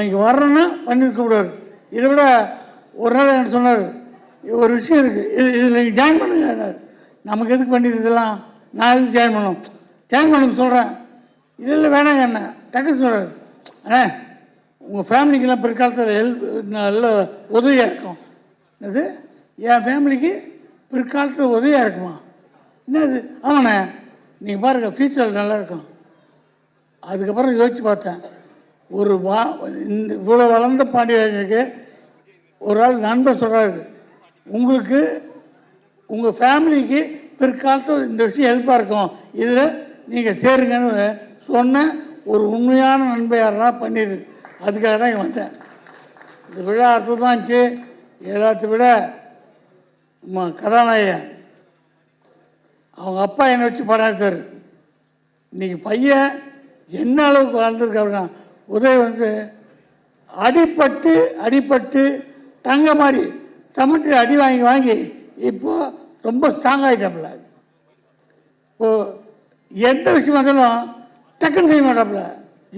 நம்ம இங்கே வர்றோன்னா பண்ணியிருக்க கூடாது இதை விட ஒரு நாள் என்கிட்ட சொன்னார்? ஒரு விஷயம் இருக்குது இது இதில் நீங்கள் ஜாயின் பண்ணுங்க நமக்கு எதுக்கு பண்ணிது இதெல்லாம்? நான் எதுக்கு ஜாயின் பண்ணணும்? ஜாயின் பண்ணுங்க சொல்கிறேன் இதில் வேணாங்க என்ன டக்குன்னு சொல்கிறார் அண்ணே உங்கள் ஃபேமிலிக்கெல்லாம் பிற்காலத்தில் ஹெல்ப் நல்ல உதவியாக இருக்கும். அது என் ஃபேமிலிக்கு பிற்காலத்தில் உதவியாக இருக்குமா? என்னது? ஆமாண்ணே. நீங்கள் பாருங்கள் ஃப்யூச்சரில் நல்லா இருக்கும். அதுக்கப்புறம் யோசித்து பார்த்தேன். ஒரு வா இந்த இவ்வளோ வளர்ந்த பாண்டியராஜனுக்கு ஒரு ஆள் நண்பர் சொல்கிறாரு உங்களுக்கு உங்கள் ஃபேமிலிக்கு பிற்காலத்தில் இந்த விஷயம் ஹெல்ப்பாக இருக்கும். இதில் நீங்கள் சேருங்கன்னு சொன்ன ஒரு உண்மையான நண்பை யாருன்னா பண்ணிடு அதுக்காக தான் இங்கே வந்தேன். இந்த விழா அற்புதமாக இருந்துச்சு. எல்லாத்த விட கதாநாயகன். அவங்க அப்பா என்னை வச்சு படம் எடுத்தார். இன்றைக்கி பையன் என்ன அளவுக்கு வளர்ந்துருக்கு அப்படின்னா உதவி வந்து அடிப்பட்டு அடிப்பட்டு தங்க மாதிரி சமட்டு அடி வாங்கி வாங்கி இப்போது ரொம்ப ஸ்ட்ராங் ஆகிட்டாப்புல இப்போது எந்த விஷயமா இருந்தாலும் டக்குன்னு செய்ய மாட்டாப்புல.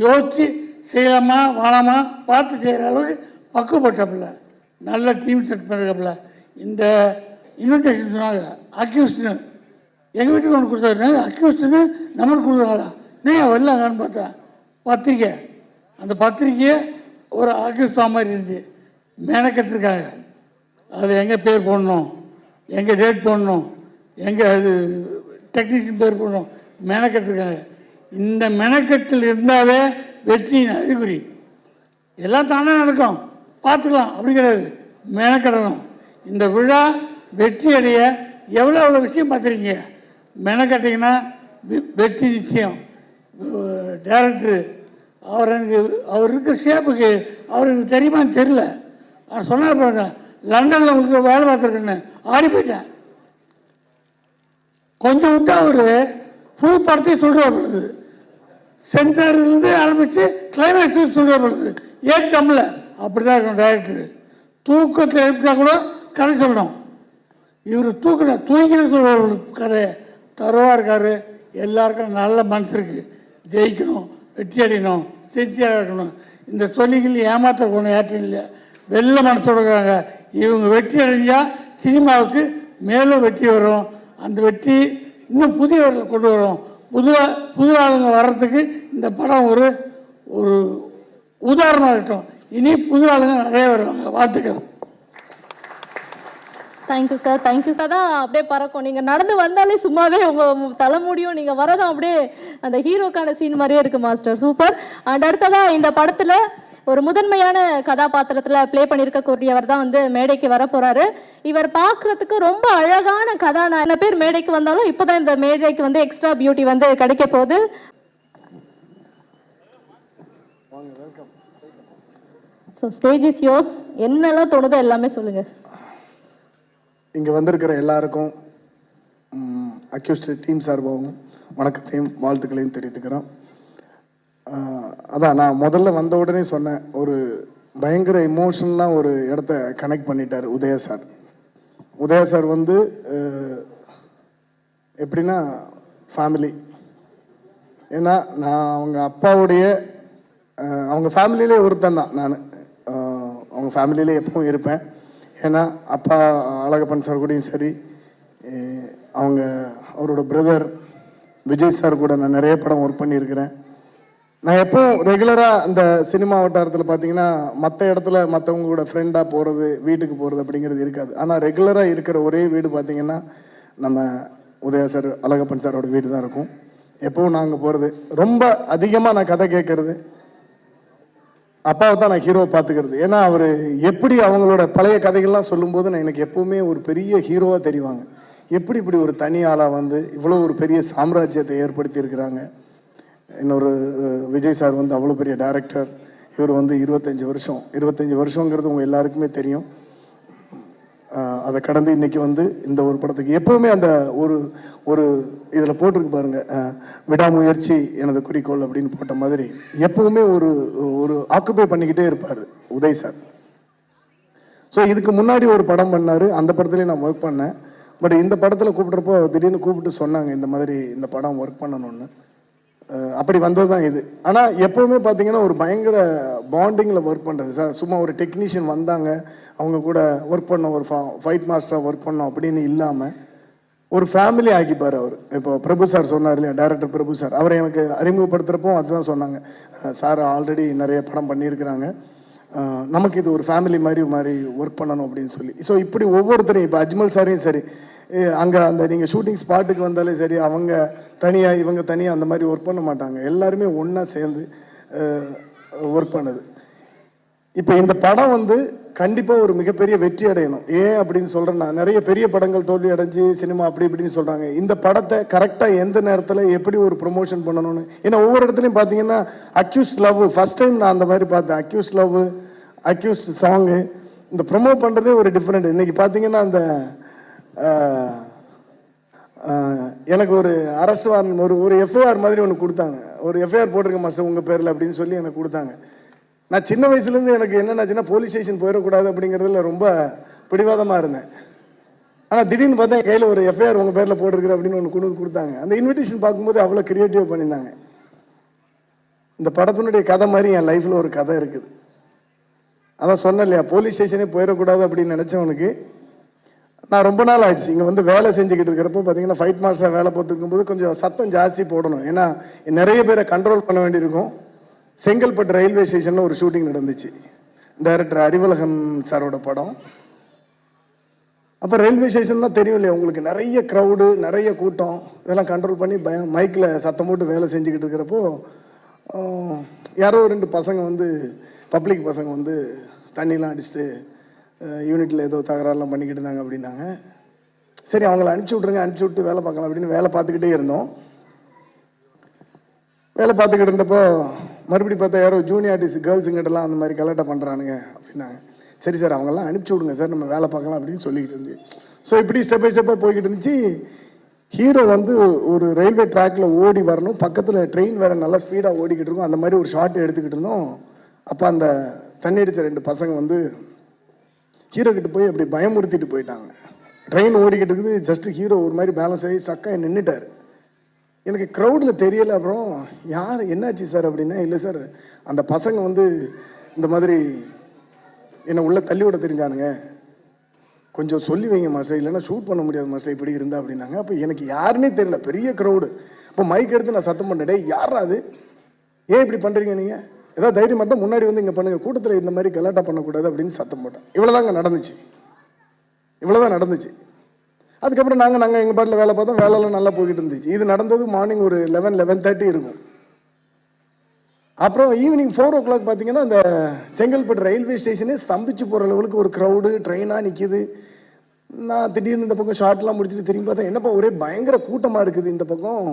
யோசித்து செய்யலாமா வேணாமா பார்த்து செய்கிற அளவுக்கு பக்குவப்பட்டாப்புல. நல்ல டீம் செட் பண்ணிருக்காப்புல. இந்த இன்விடேஷன் சொன்னாங்க அக்யூஸ்ட்னு எங்கள் வீட்டுக்கு ஒன்று கொடுத்தாரு அக்யூஸ்ட்னு நம்மளுக்கு கொடுக்குறாங்களா? நான் வரலாங்கன்னு பார்த்தேன் பத்திரிக்கை அந்த பத்திரிக்கையை ஒரு அக்யூஸ்ட் மாதிரி இருந்துச்சு. மெனக்கெட்டுருக்காங்க. அது எங்கே பேர் போடணும் எங்கே டேட் போடணும் எங்கே அது டெக்னீஷியன் பேர் போடணும் மெனக்கெட்டுருக்காங்க. இந்த மெனக்கெட்டில் இருந்தாவே வெற்றியின் அறிகுறி. எல்லாம் தானே நடக்கும். பார்த்துக்கலாம் அப்படி கிடையாது. மெனக்கடணும். இந்த விழா வெற்றி அடைய எவ்வளோ எவ்வளோ விஷயம் பார்த்துருக்கீங்க? மெனக்கட்டிங்கன்னா வெற்றி நிச்சயம். டேரக்டரு அவர் எனக்கு அவர் இருக்கிற ஷேப்புக்கு அவர் எனக்கு தெரியுமான்னு தெரில அவர் சொன்னார் பாருங்க லண்டனில் உங்களுக்கு வேலை பார்த்துருக்குன்னு. ஆடி போயிட்டேன் கொஞ்சம் விட்டா அவர் ஃபுல் படத்தையும் சொல்கிறார் பொழுது சென்டர்லேருந்து ஆரம்பித்து கிளைமேக்ஸ் சொல்கிறார் பொழுது ஏன் தமிழில் அப்படி தான் இருக்கும் டைரக்டர் தூக்கத்தில் எழுப்பினா கூட கதை சொல்லணும். இவர் தூக்கின தூக்கின சொல்கிற கதையை. கதை இருக்கார். எல்லாருக்கும் நல்ல மனசு இருக்குது ஜெயிக்கணும். வெற்றி அடையணும் சிகிச்சையாக இருக்கணும். இந்த சொல்லிகள் ஏமாற்ற போன ஏற்றம் இல்லை. வெள்ள மனசோட இவங்க வெற்றி அடைஞ்சால் சினிமாவுக்கு மேலும் வெற்றி வரும். அந்த வெற்றி இன்னும் புதியவர்கள் கொண்டு வரும். புது புது ஆளுங்க வர்றதுக்கு இந்த படம் ஒரு ஒரு உதாரணமாக இருக்கட்டும் இனி புது ஆளுங்க நிறைய வருவாங்க. வாழ்த்துக்கள். தேங்க்யூ சார் தேங்க்யூ சார் தான் அப்படியே பறக்கும். நீங்கள் நடந்து வந்தாலே சும்மாவே உங்கள் தலைமுடியும் நீங்கள் வரதும் அப்படியே அந்த ஹீரோக்கான சீன் மாதிரியே இருக்கு மாஸ்டர் சூப்பர் அண்ட் அடுத்ததாக இந்த படத்தில் ஒரு முதன்மையான கதாபாத்திரத்தில் ப்ளே பண்ணியிருக்கக்கூடியவர் தான் வந்து மேடைக்கு வர போகிறாரு இவர் பார்க்குறதுக்கு ரொம்ப அழகான கதா என்ன பேர் மேடைக்கு வந்தாலும் இப்போ தான் இந்த மேடைக்கு வந்து எக்ஸ்ட்ரா பியூட்டி வந்து கிடைக்க போகுது. ஸோ ஸ்டேஜ் இஸ் யோஸ் என்னெல்லாம் தோணுதோ எல்லாமே சொல்லுங்கள் இங்கே வந்திருக்கிற எல்லாருக்கும் அக்யூஸ்ட் டீம் சார்பாகவும் வணக்கத்தையும் வாழ்த்துக்களையும் தெரிவித்துக்கிறோம். அதான் நான் முதல்ல வந்த உடனே சொன்னேன் ஒரு பயங்கர இமோஷனலாக ஒரு இடத்த கனெக்ட் பண்ணிட்டார் உதயா சார் உதயா சார் வந்து எப்படின்னா ஃபேமிலி ஏன்னா நான் அவங்க அப்பாவுடைய அவங்க ஃபேமிலியிலே ஒருத்தன் தான் நான். அவங்க ஃபேமிலியிலே எப்பவும் இருப்பேன். ஏன்னா அப்பா அழகப்பன் சார் கூடயும் சரி அவங்க அவரோட பிரதர் விஜய் சார் கூட நான் நிறைய படம் ஒர்க் பண்ணியிருக்கிறேன். நான் எப்பவும் ரெகுலராக இந்த சினிமா வட்டாரத்தில் பார்த்தீங்கன்னா மற்ற இடத்துல மற்றவங்க கூட ஃப்ரெண்டாக போகிறது வீட்டுக்கு போகிறது அப்படிங்கிறது இருக்காது. ஆனால் ரெகுலராக இருக்கிற ஒரே வீடு பார்த்தீங்கன்னா நம்ம உதயா சார் அழகப்பன் சாரோட வீடு தான் இருக்கும். எப்பவும் நாங்கள் போகிறது ரொம்ப அதிகமாக நான் கதை கேட்கறது அப்பாவை தான் நான் ஹீரோவை பார்த்துக்கிறது. ஏன்னா அவர் எப்படி அவங்களோட பழைய கதைகள்லாம் சொல்லும்போது நான் எனக்கு எப்போவுமே ஒரு பெரிய ஹீரோவாக தெரிவாங்க. எப்படி இப்படி ஒரு தனி ஆளாக வந்து இவ்வளோ ஒரு பெரிய சாம்ராஜ்யத்தை ஏற்படுத்தியிருக்கிறாங்க இன்னொரு விஜய் சார் வந்து அவ்வளோ பெரிய டேரக்டர் இவர் வந்து இருபத்தஞ்சி வருஷம். இருபத்தஞ்சி வருஷங்கிறது உங்கள் எல்லாருக்குமே தெரியும். அதை கடந்து இன்னைக்கு வந்து இந்த ஒரு படத்துக்கு எப்பவுமே அந்த ஒரு ஒரு இதில் போட்டிருக்கு பாருங்க. விடாமுயற்சி எனது குறிக்கோள் அப்படின்னு போட்ட மாதிரி எப்பவுமே ஒரு ஒரு ஆக்குபை பண்ணிக்கிட்டே இருப்பார் உதய் சார். ஸோ இதுக்கு முன்னாடி ஒரு படம் பண்ணார். அந்த படத்துலேயும் நான் ஒர்க் பண்ணேன். பட் இந்த படத்தில் கூப்பிட்றப்போ திடீர்னு கூப்பிட்டு சொன்னாங்க இந்த மாதிரி இந்த படம் ஒர்க் பண்ணணும்னு. அப்படி வந்தது தான் இது. ஆனால் எப்போவுமே பார்த்தீங்கன்னா ஒரு பயங்கர பாண்டிங்கில் ஒர்க் பண்ணுறது சார் சும்மா ஒரு டெக்னீஷியன் வந்தாங்க அவங்க கூட ஒர்க் பண்ணோம் ஒரு ஃபா ஃபைட் மாஸ்டராக ஒர்க் பண்ணோம் அப்படின்னு இல்லாமல் ஒரு ஃபேமிலி ஆக்கிப்பார் அவர். இப்போ பிரபு சார் சொன்னார் இல்லையா டேரக்டர் பிரபு சார். அவரை எனக்கு அறிமுகப்படுத்துகிறப்போ அதுதான் சொன்னாங்க. சார் ஆல்ரெடி நிறைய படம் பண்ணியிருக்கிறாங்க. நமக்கு இது ஒரு ஃபேமிலி மாதிரி மாதிரி ஒர்க் பண்ணணும் அப்படின்னு சொல்லி. ஸோ இப்படி ஒவ்வொருத்தரையும் இப்போ அஜ்மல் சாரையும் சரி அங்கே அந்த நீங்கள் ஷூட்டிங் ஸ்பாட்டுக்கு வந்தாலே சரி அவங்க தனியாக இவங்க தனியாக அந்த மாதிரி ஒர்க் பண்ண மாட்டாங்க. எல்லாருமே ஒன்றா சேர்ந்து ஒர்க் பண்ணுது. இப்போ இந்த படம் வந்து கண்டிப்பாக ஒரு மிகப்பெரிய வெற்றி அடையணும். ஏன் அப்படின்னு சொல்கிறேன்னா நிறைய பெரிய படங்கள் தோல்வி அடைஞ்சு சினிமா அப்படி இப்படின்னு சொல்கிறாங்க இந்த படத்தை கரெக்டாக எந்த நேரத்தில் எப்படி ஒரு ப்ரொமோஷன் பண்ணணும்னு? ஏன்னா ஒவ்வொரு இடத்துலையும் பார்த்தீங்கன்னா அக்யூஸ் லவ் ஃபஸ்ட் டைம் நான் அந்த மாதிரி பார்த்தேன். அக்யூஸ் லவ் அக்யூஸ் சாங்கு இந்த ப்ரொமோட் பண்ணுறதே ஒரு டிஃப்ரெண்ட் இன்றைக்கி பார்த்தீங்கன்னா அந்த எனக்கு ஒரு அரசு வாரன் ஒரு ஒரு எஃப்ஐஆர் மாதிரி ஒன்று கொடுத்தாங்க. ஒரு எஃப்ஐஆர் போட்டிருக்க மாஸ்டர் உங்கள் பேரில் அப்படின்னு சொல்லி எனக்கு கொடுத்தாங்க. நான் சின்ன வயசுலேருந்து எனக்கு என்னென்னாச்சுன்னா போலீஸ் ஸ்டேஷன் போயிடக்கூடாது அப்படிங்கிறதுல ரொம்ப பிடிவாதமாக இருந்தேன். ஆனால் திடீர்னு பார்த்தா என் கையில் ஒரு எஃப்ஐஆர் உங்கள் பேரில் போட்டிருக்கிற அப்படின்னு ஒன்று கொண்டு வந்து கொடுத்தாங்க. அந்த இன்விடேஷன் பார்க்கும்போது அவ்வளோ க்ரியேட்டிவாக பண்ணியிருந்தாங்க. இந்த படத்தினுடைய கதை மாதிரி என் லைஃப்பில் ஒரு கதை இருக்குது. அதான் சொன்னேன் இல்லையா போலீஸ் ஸ்டேஷனே போயிடக்கூடாது அப்படின்னு நினச்சவனுக்கு நான் ரொம்ப நாள் ஆயிடுச்சு. இங்கே வந்து வேலை செஞ்சுக்கிட்டு இருக்கிறப்போ பார்த்தீங்கன்னா ஃபைட் மாஸ்டராக வேலை பார்த்துருக்கும் போது கொஞ்சம் சத்தம் ஜாஸ்தி போடணும். ஏன்னா நிறைய பேரை கண்ட்ரோல் பண்ண வேண்டியிருக்கும். செங்கல்பட்டு ரயில்வே ஸ்டேஷனில் ஒரு ஷூட்டிங் நடந்துச்சு. டைரக்டர் அறிவழகன் சாரோட படம். அப்போ ரயில்வே ஸ்டேஷன்லாம் தெரியும் இல்லையா? உங்களுக்கு நிறைய க்ரௌடு நிறைய கூட்டம். இதெல்லாம் கண்ட்ரோல் பண்ணி பய மைக்கில் சத்தம் போட்டு வேலை செஞ்சுக்கிட்டு இருக்கிறப்போ யாரோ ரெண்டு பசங்க வந்து பப்ளிக் பசங்க வந்து தண்ணிலாம் அடிச்சுட்டு யூனிட்டில் ஏதோ தகராறுலாம் பண்ணிக்கிட்டு இருந்தாங்க அப்படின்னாங்க. சரி அவங்கள அனுப்பிச்சி விட்ருங்க அனுப்பிச்சி விட்டு வேலை பார்க்கலாம் அப்படின்னு வேலை பார்த்துக்கிட்டே இருந்தோம். வேலை பார்த்துக்கிட்டு இருந்தப்போ மறுபடி பார்த்தா யாரோ ஜூனியர் ஆர்டிஸ்ட் கேர்ள்ஸுங்கிட்டலாம் அந்த மாதிரி கலாட்டா பண்ணுறானுங்க அப்படின்னாங்க. சரி சார் அவங்கெல்லாம் அனுப்பிச்சி விடுங்க சார் நம்ம வேலை பார்க்கலாம் அப்படின்னு சொல்லிக்கிட்டு இருந்துச்சு ஸோ இப்படி ஸ்டெப் பை ஸ்டெப்பாக போய்கிட்டு இருந்துச்சு. ஹீரோ வந்து ஒரு ரயில்வே ட்ராக்ல ஓடி வரணும். பக்கத்தில் ட்ரெயின் வேற நல்லா ஸ்பீடாக ஓடிக்கிட்டு இருக்கும். அந்த மாதிரி ஒரு ஷாட் எடுத்துக்கிட்டு இருந்தோம். அப்போ அந்த தண்ணி அடித்த ரெண்டு பசங்க வந்து ஹீரோ கிட்ட போய் அப்படி பயமுறுத்திட்டு போயிட்டாங்க. ட்ரெயின் ஓடிக்கிட்டு இருக்குது ஜஸ்ட் ஹீரோ ஒரு மாதிரி பேலன்ஸ் ஆகி ஸ்டக்காக நின்றுட்டார் எனக்கு க்ரௌடில் தெரியலை அப்புறம் யார் என்னாச்சு சார் அப்படின்னா இல்லை சார் அந்த பசங்க வந்து இந்த மாதிரி என்னை உள்ளே தள்ளி விட தெரிஞ்சானுங்க. கொஞ்சம் சொல்லி வைங்க மாஸ்டர் இல்லைன்னா ஷூட் பண்ண முடியாது மாஸ்டர் இப்படி இருந்தா அப்படின்னாங்க. அப்போ எனக்கு யாருன்னே தெரியல பெரிய க்ரௌடு இப்போ மைக் எடுத்து நான் சத்தம் பண்ணேன் டேய் யாரா அது? ஏன் இப்படி பண்ணுறீங்க நீங்கள் ஏதாவது தைரியம் மட்டும் முன்னாடி வந்து இங்கே பண்ணுங்கள் கூட்டத்தில் இந்த மாதிரி கலாட்டா பண்ணக்கூடாது அப்படின்னு சத்தம் போட்டேன். இவ்வளோதாங்க நடந்துச்சு. இவ்வளோதான் நடந்துச்சு. அதுக்கப்புறம் நாங்கள் நாங்கள் எங்கள் பாட்டில் வேலை பார்த்தோம். வேலையெல்லாம் நல்லா போய்கிட்டு இருந்துச்சு. இது நடந்தது மார்னிங் ஒரு லெவன் லெவன் தேர்ட்டி இருக்கும். அப்புறம் ஈவினிங் ஃபோர் ஓ கிளாக் பார்த்தீங்கன்னா அந்த செங்கல்பட்டு ரயில்வே ஸ்டேஷனே ஸ்தம்பிச்சு போகிற லெவலுக்கு ஒரு க்ரௌடு ட்ரெயினாக நிற்கிது நான் திடீர்னு இந்த பக்கம் ஷார்ட்லாம் முடிச்சுட்டு திரும்பி பார்த்தேன். என்னப்பா ஒரே பயங்கர கூட்டமாக இருக்குது இந்த பக்கம்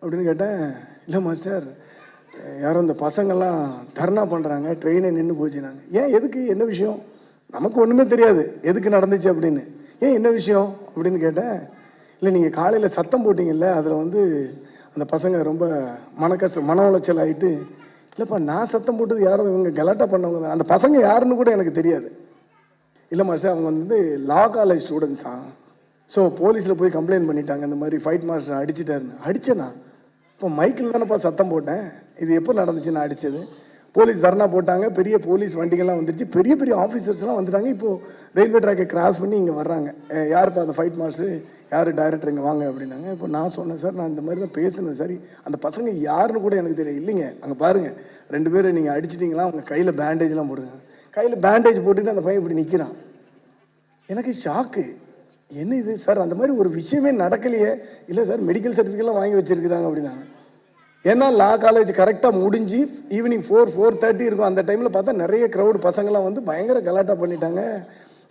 அப்படின்னு கேட்டேன். இல்லை மாஸ்டர் யாரும் இந்த பசங்கள்லாம் தர்ணா பண்ணுறாங்க ட்ரெயினை நின்று போச்சுனாங்க. ஏன் எதுக்கு? என்ன விஷயம்? நமக்கு ஒன்றுமே தெரியாது. எதுக்கு நடந்துச்சு அப்படின்னு. ஏன் என்ன விஷயம் அப்படின்னு கேட்டேன். இல்லை நீங்கள் காலையில் சத்தம் போட்டிங்கல்ல அதில் வந்து அந்த பசங்க ரொம்ப மன கஷ்டம் மன உளைச்சல் ஆகிட்டு இல்லைப்பா நான் சத்தம் போட்டது யாரும் இவங்க கலாட்டா பண்ணவங்க தான். அந்த பசங்க யாருன்னு கூட எனக்கு தெரியாது. இல்லை மாஸ்டர் அவங்க வந்து லா காலேஜ் ஸ்டூடெண்ட்ஸா ஸோ போலீஸில் போய் கம்ப்ளைண்ட் பண்ணிட்டாங்க. இந்த மாதிரி ஃபைட் மாஸ்டர் அடிச்சிட்டாருன்னு. அடிச்சேனா? இப்போ மைக்கில் தானேப்பா சத்தம் போட்டேன். இது எப்போ நடந்துச்சு நான் அடித்தது போலீஸ் தர்ணா போட்டாங்க. பெரிய போலீஸ் வண்டிகள்லாம் வந்துருச்சு. பெரிய பெரிய ஆஃபீஸர்ஸ்லாம் வந்துட்டாங்க. இப்போது ரயில்வே ட்ராக்கை கிராஸ் பண்ணி இங்கே வர்றாங்க. யாருப்பா அந்த ஃபைட் மாஸ்டர் யார் டைரக்டர் இங்கே வாங்க அப்படின்னாங்க. இப்போ நான் சொன்னேன் சார் நான் இந்த மாதிரி தான் பேசுனேன் சரி. அந்த பசங்க யாருன்னு கூட எனக்கு தெரியும் இல்லைங்க. அங்கே பாருங்கள் ரெண்டு பேரும் நீங்கள் அடிச்சிட்டிங்களா? அவங்க கையில் பேண்டேஜ்லாம் போடுங்க. கையில் பேண்டேஜ் போட்டுட்டு அந்த பையன் இப்படி நிற்கிறான் எனக்கு ஷாக்கு என்ன இது? சார் அந்த மாதிரி ஒரு விஷயமே நடக்கலையே. இல்லை சார் மெடிக்கல் சர்டிஃபிகேட்லாம் வாங்கி வச்சுருக்கிறாங்க அப்படின்னாங்க ஏன்னா லா காலேஜ் கரெக்டாக முடிஞ்சு ஈவினிங் ஃபோர் ஃபோர் தேர்ட்டி இருக்கும். அந்த டைமில் பார்த்தா நிறைய க்ரௌடு பசங்களாம் வந்து பயங்கர கலாட்டா பண்ணிட்டாங்க.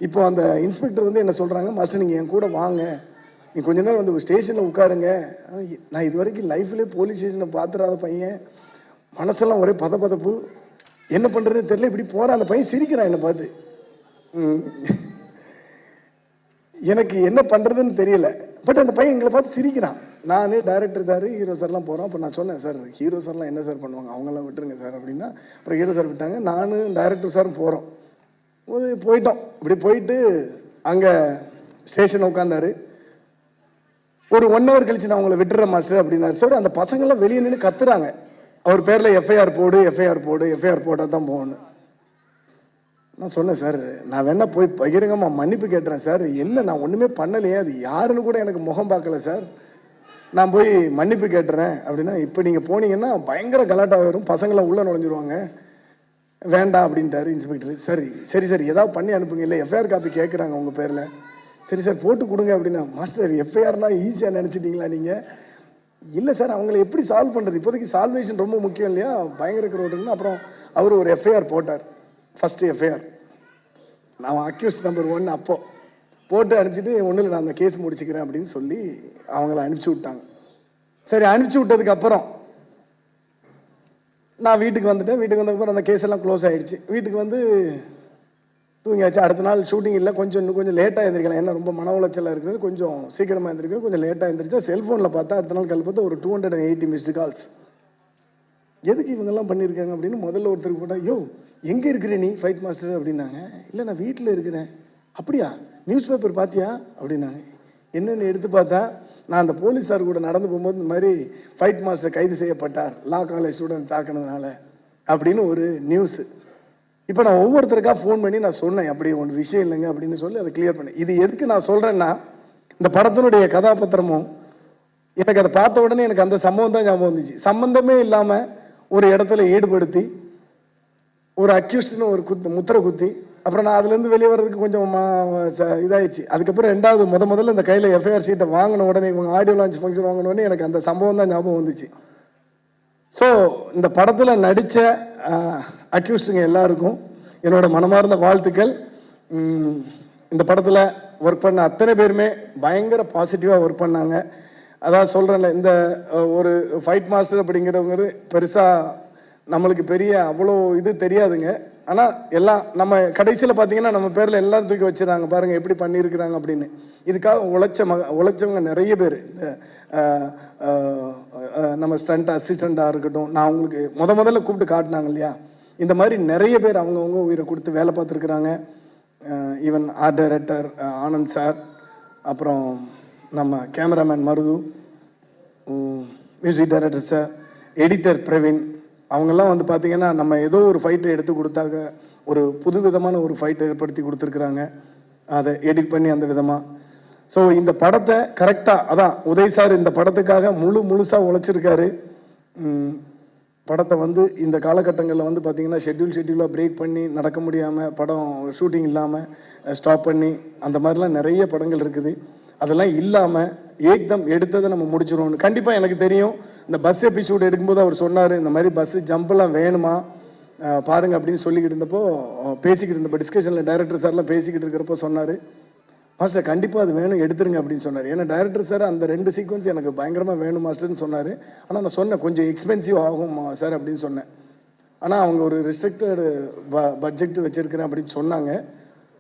இப்போ அந்த இன்ஸ்பெக்டர் வந்து என்ன சொல்கிறாங்க மாஸ்டர் நீங்கள் என் கூட வாங்க. நீ கொஞ்ச நேரம் வந்து ஸ்டேஷனில் உட்காருங்க. நான் இது வரைக்கும் லைஃப்லேயே போலீஸ் ஸ்டேஷனில் பார்த்துறாத பையன். மனசெல்லாம் ஒரே பதபதப்பு. என்ன பண்ணுறதுன்னு தெரியல. இப்படி போகிறான் அந்த பையன் சிரிக்கிறான் என்னை பார்த்து. எனக்கு என்ன பண்ணுறதுன்னு தெரியல. பட் அந்த பையன் எங்களை பார்த்து சிரிக்கிறான். நான் டேரக்டர் சார் ஹீரோ சார்லாம் போகிறோம் அப்போ நான் சொன்னேன் சார் ஹீரோ சார்லாம் என்ன சார் பண்ணுவாங்க? அவங்களாம் விட்டுருங்க சார் அப்படின்னா அப்புறம் ஹீரோ சார் விட்டாங்க. நானும் டேரக்டர் சாரும் போகிறோம் ஒரு போயிட்டோம். இப்படி போயிட்டு அங்கே ஸ்டேஷன் உட்காந்தாரு ஒரு ஒன் ஹவர் கழிச்சு நான் உங்களை விட்டுறேன் மாஸ்டர் அப்படின்னாரு. சார் அந்த பசங்கள்லாம் வெளியே நின்று கத்துறாங்க. அவர் பேரில் எஃப்ஐஆர் போடு எஃப்ஐஆர் போடு எஃப்ஐஆர் போட்டால் தான் போகணும். நான் சொன்னேன் சார் நான் வேணா போய் பகிரங்கமாக மன்னிப்பு கேட்டுறேன் சார். இல்லை நான் ஒன்றுமே பண்ணலையே. அது யாருன்னு கூட எனக்கு முகம் பார்க்கல சார். நான் போய் மன்னிப்பு கேட்டுறேன். அப்படின்னா இப்போ நீங்கள் போனீங்கன்னா பயங்கர கலாட்டாக வரும். பசங்களாம் உள்ளே நுழைஞ்சிருவாங்க. வேண்டாம் அப்படின்ட்டாரு இன்ஸ்பெக்டர் சரி சரி சரி ஏதாவது பண்ணி அனுப்புங்க. இல்லை எஃப்ஐஆர் காப்பி கேட்குறாங்க உங்கள் பேரில். சரி சார் போட்டு கொடுங்க அப்படின்னா மாஸ்டர் எஃப்ஐஆர்னால் ஈஸியாக நினச்சிட்டிங்களா நீங்கள் இல்லை சார் அவங்கள எப்படி சால்வ் பண்ணுறது இப்போதைக்கு சால்வேஷன் ரொம்ப முக்கியம் இல்லையா? பயங்கர க்ரௌடுன்னு அப்புறம் அவர் ஒரு எஃப்ஐஆர் போட்டார். ஃபஸ்ட்டு எஃப்ஐஆர் நான் அக்யூஸ் நம்பர் ஒன் அப்போது போட்டு அனுப்பிச்சிட்டு ஒன்றும் இல்லை நான் அந்த கேஸ் முடிச்சுக்கிறேன் அப்படின்னு சொல்லி அவங்கள அனுப்பிச்சி விட்டாங்க. சரி அனுப்பிச்சி விட்டதுக்கப்புறம் நான் வீட்டுக்கு வந்துட்டேன். வீட்டுக்கு வந்ததுக்கப்புறம் அந்த கேஸ் எல்லாம் க்ளோஸ் ஆகிடுச்சு வீட்டுக்கு வந்து தூங்கியாச்சு. அடுத்த நாள் ஷூட்டிங் இல்லை. கொஞ்சம் இன்னும் கொஞ்சம் லேட்டாக எழுந்திரிக்கலாம். ஏன்னா ரொம்ப மன உளைச்சலாக இருக்குது. கொஞ்சம் சீக்கிரமாக எழுந்திரிக்க கொஞ்சம் லேட்டாக எழுந்திரிச்சா செல்ஃபோனில் பார்த்தா அடுத்த நாள் கல் பார்த்தா ஒரு two hundred and eighty missed calls எதுக்கு இவங்கெல்லாம் பண்ணியிருக்காங்க அப்படின்னு முதல்ல ஒருத்தருக்கு போட்டால் யோ எங்கே இருக்கிற நீ ஃபைட் மாஸ்டர் அப்படின்னாங்க. இல்லை நான் வீட்டில் இருக்கிறேன். அப்படியா? நியூஸ் பேப்பர் பார்த்தியா அப்படின்னாங்க. என்னென்னு எடுத்து பார்த்தா நான் அந்த போலீஸார் கூட நடந்து போகும்போது இந்த மாதிரி ஃபைட் மாஸ்டர் கைது செய்யப்பட்டார். லா காலேஜ் ஸ்டூடெண்ட் தாக்கினதுனால அப்படின்னு ஒரு நியூஸு இப்போ நான் ஒவ்வொருத்தருக்காக ஃபோன் பண்ணி நான் சொன்னேன். அப்படி ஒன்று விஷயம் இல்லைங்க அப்படின்னு சொல்லி அதை கிளியர் பண்ணேன். இது எதுக்கு நான் சொல்கிறேன்னா இந்த படத்தினுடைய கதாபாத்திரமும் எனக்கு அதை பார்த்த உடனே எனக்கு அந்த சம்பவம் தான் ஞாபகம் வந்துச்சு. சம்பந்தமே இல்லாமல் ஒரு இடத்துல ஈடுபடுத்தி ஒரு அக்யூஸ்ட்னு ஒரு குத்து முத்திரை குத்தி அப்புறம் நான் அதுலேருந்து வெளியே வர்றதுக்கு கொஞ்சம் இதாகிடுச்சு இதாயிடுச்சு. அதுக்கப்புறம் ரெண்டாவது முத முதல்ல இந்த கையில் எஃப்ஐஆர் சீட்டை வாங்கின உடனே இவங்க ஆடியோ லான்ச் ஃபங்க்ஷன் வாங்கின உடனே எனக்கு அந்த சம்பவம் தான் ஞாபகம் வந்துச்சு. ஸோ இந்த படத்தில் நடித்த அக்யூஸ்டுங்க எல்லாருக்கும் என்னோட மனமார்ந்த வாழ்த்துக்கள். இந்த படத்தில் ஒர்க் பண்ண அத்தனை பேருமே பயங்கர பாசிட்டிவாக ஒர்க் பண்ணாங்க. அதான் சொல்கிறேன்ல இந்த ஒரு ஃபைட் மாஸ்டர் அப்படிங்கிறவங்க பெருசாக நம்மளுக்கு பெரிய அவ்வளோ இது தெரியாதுங்க. ஆனால் எல்லாம் நம்ம கடைசியில் பார்த்தீங்கன்னா நம்ம பேரில் எல்லாரும் தூக்கி வச்சுறாங்க பாருங்கள் எப்படி பண்ணியிருக்கிறாங்க அப்படின்னு. இதுக்காக உழைச்ச மக உழைச்சவங்க நிறைய பேர். இந்த நம்ம ஸ்டண்ட் அசிஸ்டண்ட்டாக இருக்கட்டும் நான் உங்களுக்கு முத முதல்ல கூப்பிட்டு காட்டினாங்க இல்லையா? இந்த மாதிரி நிறைய பேர் அவங்கவுங்க உயிரை கொடுத்து வேலை பார்த்துருக்குறாங்க. Even art director Anand sir அப்புறம் நம்ம cameraman Maruthu music director sir editor Praveen அவங்கெல்லாம் வந்து பார்த்தீங்கன்னா நம்ம ஏதோ ஒரு ஃபைட்டை எடுத்து கொடுத்தாக்க ஒரு புது விதமான ஒரு ஃபைட்டை ஏற்படுத்தி கொடுத்துருக்குறாங்க. அதை எடிட் பண்ணி அந்த விதமாக ஸோ இந்த படத்தை கரெக்டாக அதான் உதய் சார் இந்த படத்துக்காக முழு முழுசாக உழைச்சிருக்காரு. படத்தை வந்து இந்த காலகட்டங்களில் வந்து பார்த்தீங்கன்னா ஷெட்யூல் ஷெட்யூலாக பிரேக் பண்ணி நடக்க முடியாமல் படம் ஷூட்டிங் இல்லாமல் ஸ்டாப் பண்ணி அந்த மாதிரிலாம் நிறைய படங்கள் இருக்குது. அதெல்லாம் இல்லாமல் ஏக்தம் எடுத்ததை நம்ம முடிச்சிருவோம் கண்டிப்பாக எனக்கு தெரியும். இந்த பஸ் எபிசோடு எடுக்கும்போது அவர் சொன்னார் இந்த மாதிரி பஸ்ஸு ஜம்ப்லாம் வேணுமா? பாருங்கள் அப்படின்னு சொல்லிக்கிட்டு இருந்தப்போ பேசிக்கிட்டு இருந்தப்போ டிஸ்கஷனில் டைரக்டர் சார்லாம் பேசிக்கிட்டு இருக்கிறப்போ சொன்னார் மாஸ்டர் கண்டிப்பாக அது வேணும் எடுத்துருங்க அப்படின்னு சொன்னார். ஏன்னா டைரக்டர் சார் அந்த ரெண்டு சீக்வன்ஸ் எனக்கு பயங்கரமாக வேணும் மாஸ்டர்னு சொன்னார். ஆனால் நான் சொன்னேன் கொஞ்சம் எக்ஸ்பென்சிவ் ஆகும் சார் அப்படின்னு சொன்னேன். ஆனால் அவங்க ஒரு ரெஸ்ட்ரிக்டடு ப பட்ஜெட் வச்சுருக்கிறேன் அப்படின்னு சொன்னாங்க.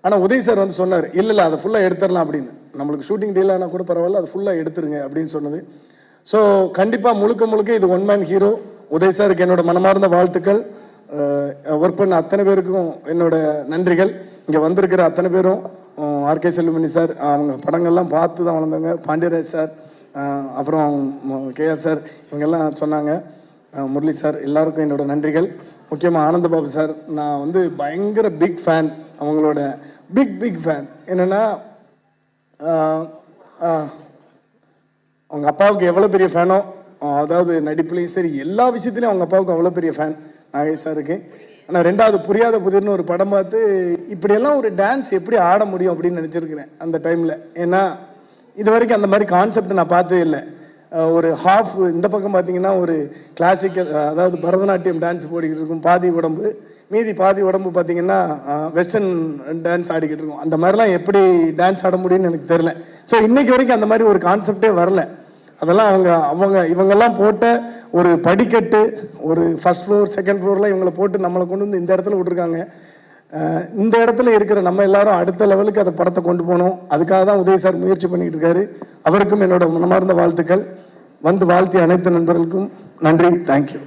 ஆனால் உதய் சார் வந்து சொன்னார் இல்லை இல்லை அதை ஃபுல்லாக எடுத்துடலாம் அப்படின்னு. நம்மளுக்கு ஷூட்டிங் டீல் ஆனால் கூட பரவாயில்ல அது ஃபுல்லாக எடுத்துருங்க அப்படின்னு சொன்னது. ஸோ கண்டிப்பாக முழுக்க முழுக்க இது ஒன் மேன் ஹீரோ உதய் சாருக்கு என்னோட மனமார்ந்த வாழ்த்துக்கள். ஒர்க் பண்ண அத்தனை பேருக்கும் என்னோட நன்றிகள். இங்கே வந்திருக்கிற அத்தனை பேரும் ஆர்கே செல்லுமணி சார் அவங்க படங்கள்லாம் பார்த்து தான் வளர்ந்தவங்க. பாண்டியராஜ் சார் அப்புறம் கேஆர் சார் இவங்கெல்லாம் சொன்னாங்க. முரளி சார் எல்லாருக்கும் என்னோட நன்றிகள். முக்கியமாக ஆனந்த பாபு சார் நான் வந்து பயங்கர பிக் ஃபேன் அவங்களோட பிக் பிக் ஃபேன் என்னென்னா அவங்க அப்பாவுக்கு எவ்வளோ பெரிய ஃபேனோ அதாவது நடிப்புலையும் சரி எல்லா விஷயத்துலையும் அவங்க அப்பாவுக்கு அவ்வளோ பெரிய ஃபேன் நாகேஷாக இருக்கு ஆனால் ரெண்டாவது புரியாத புதிர்னு ஒரு படம் பார்த்து இப்படியெல்லாம் ஒரு டான்ஸ் எப்படி ஆட முடியும் அப்படின்னு நினச்சிருக்கிறேன் அந்த டைமில் ஏன்னா இது வரைக்கும் அந்த மாதிரி கான்செப்ட் நான் பார்த்தே இல்லை. ஒரு ஹாஃப் இந்த பக்கம் பார்த்தீங்கன்னா ஒரு கிளாசிக்கல் அதாவது பரதநாட்டியம் டான்ஸ் போடிக்கிட்டு இருக்கும் பாதி உடம்பு. மீதி பாதி உடம்பு பார்த்தீங்கன்னா வெஸ்டர்ன் டான்ஸ் ஆடிக்கிட்டு இருக்கும். அந்த மாதிரிலாம் எப்படி டான்ஸ் ஆட முடியும்னு எனக்கு தெரில ஸோ இன்றைக்கி வரைக்கும் அந்த மாதிரி ஒரு கான்செப்டே வரல. அதெல்லாம் அவங்க அவங்க இவங்கெல்லாம் போட்ட ஒரு படிக்கட்டு ஒரு ஃபஸ்ட் ஃப்ளோர் செகண்ட் ஃப்ளோர்லாம் இவங்களை போட்டு நம்மளை கொண்டு வந்து இந்த இடத்துல விட்ருக்காங்க இந்த இடத்துல இருக்கிற நம்ம எல்லாரும் அடுத்த லெவலுக்கு அந்த படத்தை கொண்டு போகணும். அதுக்காக தான் உதய் சார் முயற்சி பண்ணிக்கிட்டு இருக்காரு. அவருக்கும் என்னோட மனமார்ந்த வாழ்த்துக்கள். வந்து வாழ்த்திய அனைத்து நண்பர்களுக்கும் நன்றி. தேங்க்யூ